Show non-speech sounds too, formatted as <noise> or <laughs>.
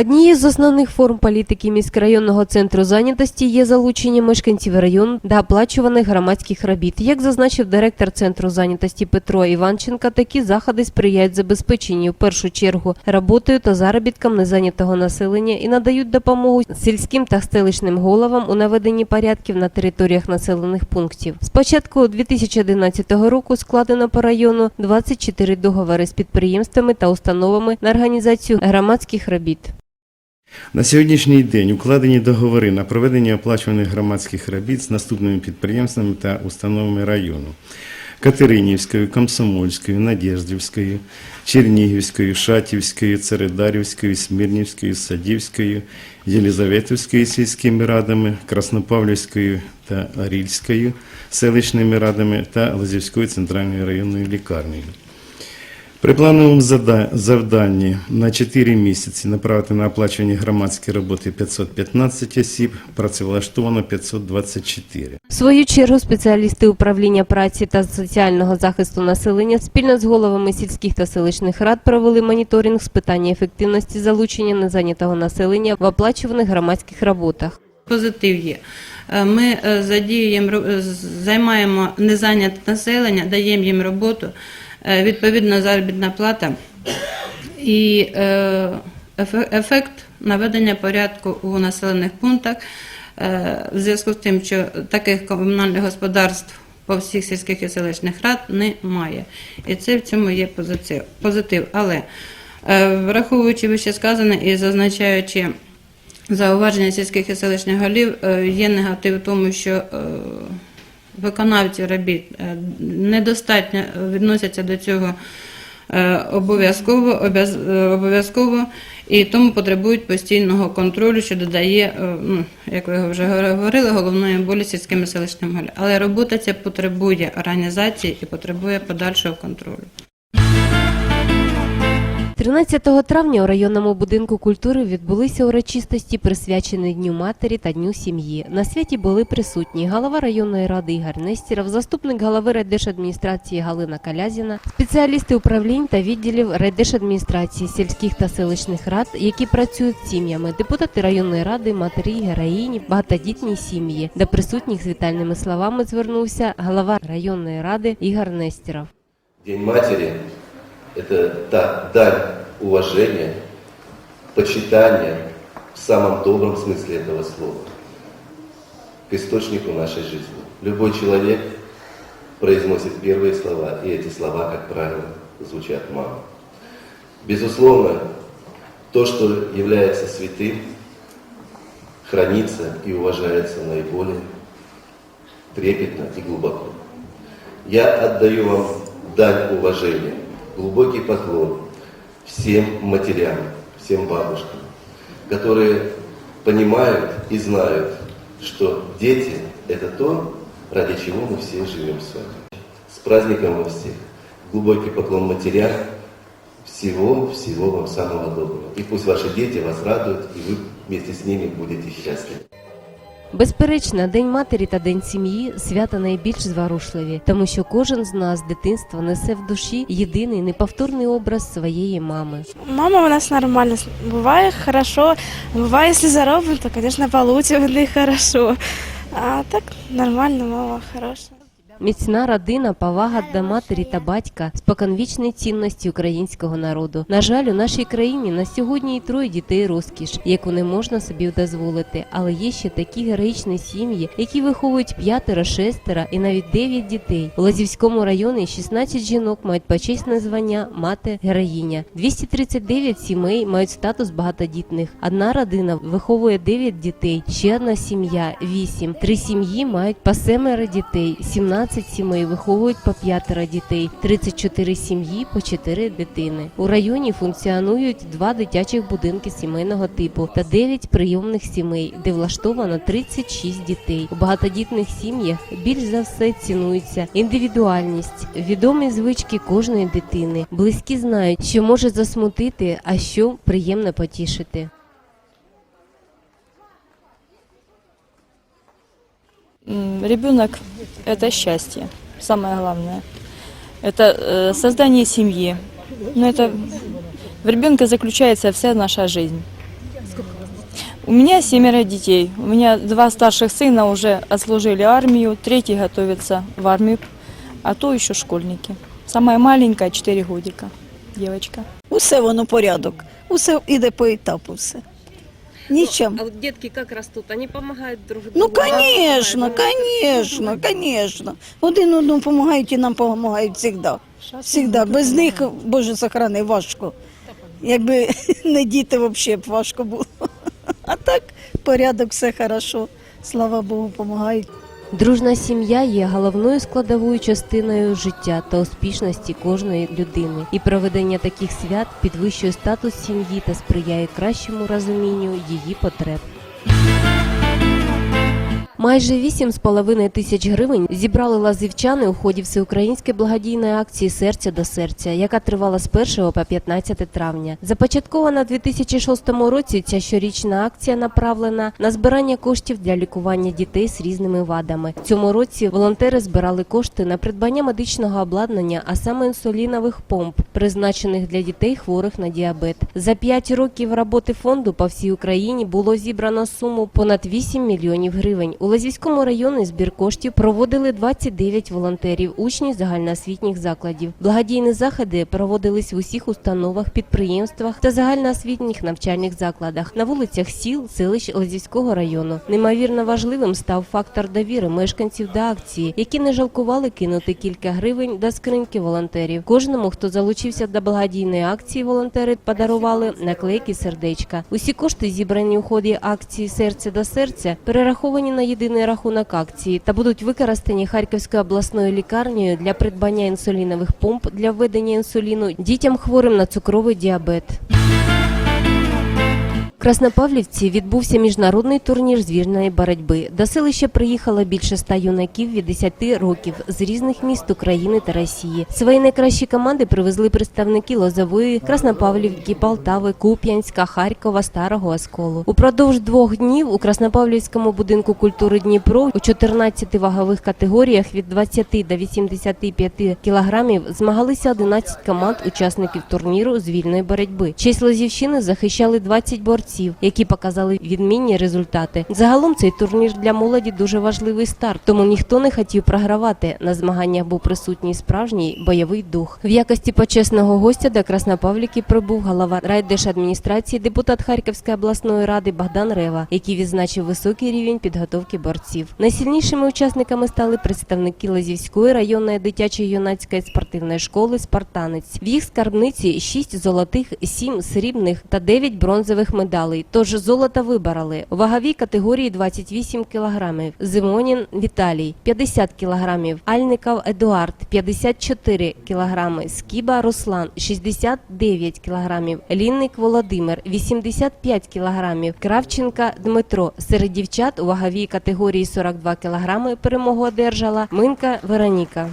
Однією з основних форм політики міськрайонного центру зайнятості є залучення мешканців району до оплачуваних громадських робіт. Як зазначив директор центру зайнятості Петро Іванченка, такі заходи сприяють забезпеченню в першу чергу роботою та заробіткам незайнятого населення і надають допомогу сільським та селищним головам у наведенні порядків на територіях населених пунктів. З початку 2011 року складено по району 24 договори з підприємствами та установами на організацію громадських робіт. На сьогоднішній день укладені договори на проведення оплачуваних громадських робіт з наступними підприємствами та установами району. Катеринівською, Комсомольською, Надєждівською, Чернігівською, Шатівською, Цередарівською, Смірнівською, Садівською, Єлізаветівською сільськими радами, Краснопавлівською та Арільською селищними радами та Лозівською центральною районною лікарнею. При плановому зада- завданні на 4 місяці направити на оплачувані громадські роботи 515 осіб, працевлаштовано 524. В свою чергу спеціалісти управління праці та соціального захисту населення спільно з головами сільських та селищних рад провели моніторинг з питання ефективності залучення незайнятого населення в оплачуваних громадських роботах. Позитив є. Е, Ми е, задіюємо, ро- е, займаємо незайняте населення, даємо їм роботу, відповідна заробітна плата і е, ефект наведення порядку у населених пунктах е, в зв'язку з тим, що таких комунальних господарств по всіх сільських і селищних рад немає. І це в цьому є позитив. Але е, враховуючи вище сказане і зазначаючи зауваження сільських і селищних голів, е, є негатив в тому, що е, виконавці робіт е, недостатньо відносяться до цього е, обов'язково, е, обов'язково і тому потребують постійного контролю, що додає, ну, як ви вже говорили, головної болі сільським і селищним голів. Але робота ця потребує організації і потребує подальшого контролю. 13 травня у районному будинку культури відбулися урочистості, присвячені Дню матері та Дню сім'ї. На святі були присутні голова районної ради Ігор Нестіров, заступник голови райдержадміністрації Галина Калязіна, спеціалісти управлінь та відділів райдержадміністрації сільських та селищних рад, які працюють з сім'ями, депутати районної ради, матері, героїні, багатодітні сім'ї. До присутніх з вітальними словами звернувся голова районної ради Ігор Нестіров. День матери – это та дань уважения, почитания в самом добром смысле этого слова к источнику нашей жизни. Любой человек произносит первые слова, и эти слова, как правило, звучат «мама». Безусловно, то, что является святым, хранится и уважается наиболее трепетно и глубоко. Я отдаю вам дань уважения, глубокий поклон всем матерям, всем бабушкам, которые понимают и знают, что дети – это то, ради чего мы все живем с вами. С праздником вас всех! Глубокий поклон матерям, всего-всего вам самого доброго. И пусть ваши дети вас радуют, и вы вместе с ними будете счастливы. Безперечно, День матері та День сім'ї свята найбільш зворушливі, тому що кожен з нас з дитинства несе в душі єдиний неповторний образ своєї мами. Мама у нас нормально. буває хорошо. буває, якщо заробимо, то, конечно, вийде не хорошо. А так нормально, мама хорошая. Міцна родина, повага до матері та батька, споконвічні цінності українського народу. На жаль, у нашій країні на сьогодні і троє дітей розкіш, яку не можна собі дозволити. Але є ще такі героїчні сім'ї, які виховують п'ятеро, шестеро і навіть дев'ять дітей. У Лазівському районі 16 жінок мають почесне звання мати героїня. 239 сімей мають статус багатодітних. Одна родина виховує 9 дітей, ще одна сім'я 8. Три сім'ї мають по семеро дітей, 17 сімей виховують по п'ятеро дітей, 34 сім'ї по 4 дитини. У районі функціонують два дитячих будинки сімейного типу та 9 прийомних сімей, де влаштовано 36 дітей. У багатодітних сім'ях більш за все цінується індивідуальність, відомі звички кожної дитини. Близькі знають, що може засмутити, а що приємно потішити. Ребенок – это счастье, самое главное. Это э, создание семьи. Но это в ребенке заключается вся наша жизнь. У меня семеро детей. У меня два старших сына уже отслужили армию, третий готовится в армию, а то еще школьники. Самая маленькая 4 годика, девочка. Усе воно порядок. Усе іде по етапу все. Нічим. А вот детки как растут? Они помогают друг другу? Ну, звісно, звісно, звісно. Один одному допомагають і нам допомагають завжди. Всегда. Без них, Боже, сохрани, важко. Якби <laughs> не діти, взагалі б важко було. <laughs> А так, порядок, все хорошо. Слава Богу, допомагають. Дружна сім'я є головною складовою частиною життя та успішності кожної людини. І проведення таких свят підвищує статус сім'ї та сприяє кращому розумінню її потреб. Майже 8,5 тисяч гривень зібрали лазівчани у ході всеукраїнської благодійної акції Серця до серця, яка тривала з 1 по 15 травня. Започаткована у 2006 році, ця щорічна акція направлена на збирання коштів для лікування дітей з різними вадами. Цьому році волонтери збирали кошти на придбання медичного обладнання, а саме інсулінових помп, призначених для дітей хворих на діабет. За 5 років роботи фонду по всій Україні було зібрано суму понад 8 мільйонів гривень. Лазівському районі збір коштів проводили 29 волонтерів, учні загальноосвітніх закладів. Благодійні заходи проводились в усіх установах, підприємствах та загальноосвітніх навчальних закладах на вулицях сіл, селищ Лазівського району. Неймовірно важливим став фактор довіри мешканців до акції, які не жалкували кинути кілька гривень до скриньки волонтерів. Кожному, хто залучився до благодійної акції, волонтери подарували наклейки сердечка. Усі кошти, зібрані у ході акції Серце до серця, перераховані на єдиний рахунок акції та будуть використані Харківською обласною лікарнею для придбання інсулінових помп для введення інсуліну дітям хворим на цукровий діабет. Краснопавлівці відбувся міжнародний турнір з вірної боротьби. До селища приїхало більше ста юнаків від 10 років з різних міст України та Росії. Свої найкращі команди привезли представники Лозової, Краснопавлівки, Полтави, Куп'янська, Харкова, Старого Осколу. Упродовж двох днів у Краснопавлівському будинку культури Дніпро у 14 вагових категоріях від 20 до 85 кілограмів змагалися 11 команд учасників турніру з вільної боротьби. Честь Лозівщини захищали 20 борців, які показали відмінні результати. Загалом цей турнір для молоді дуже важливий старт, тому ніхто не хотів програвати. На змаганнях був присутній справжній бойовий дух. В якості почесного гостя до Краснопавліки прибув голова райдержадміністрації, депутат Харківської обласної ради Богдан Рева, який відзначив високий рівень підготовки борців. Найсильнішими учасниками стали представники Лазівської районної дитячої юнацької спортивної школи Спартанець. В їх скарбниці 6 золотих, 7 срібних та 9 бронзових медалей. Тож золото вибороли у ваговій категорії 28 кілограмів. Зимонін Віталій 50 кілограмів, Альников Едуард 54 кілограми, Скіба Руслан 69 кілограмів, Лінник Володимир 85 кілограмів, Кравченка Дмитро. Серед дівчат у ваговій категорії 42 кілограми перемогу одержала Минка Вероніка.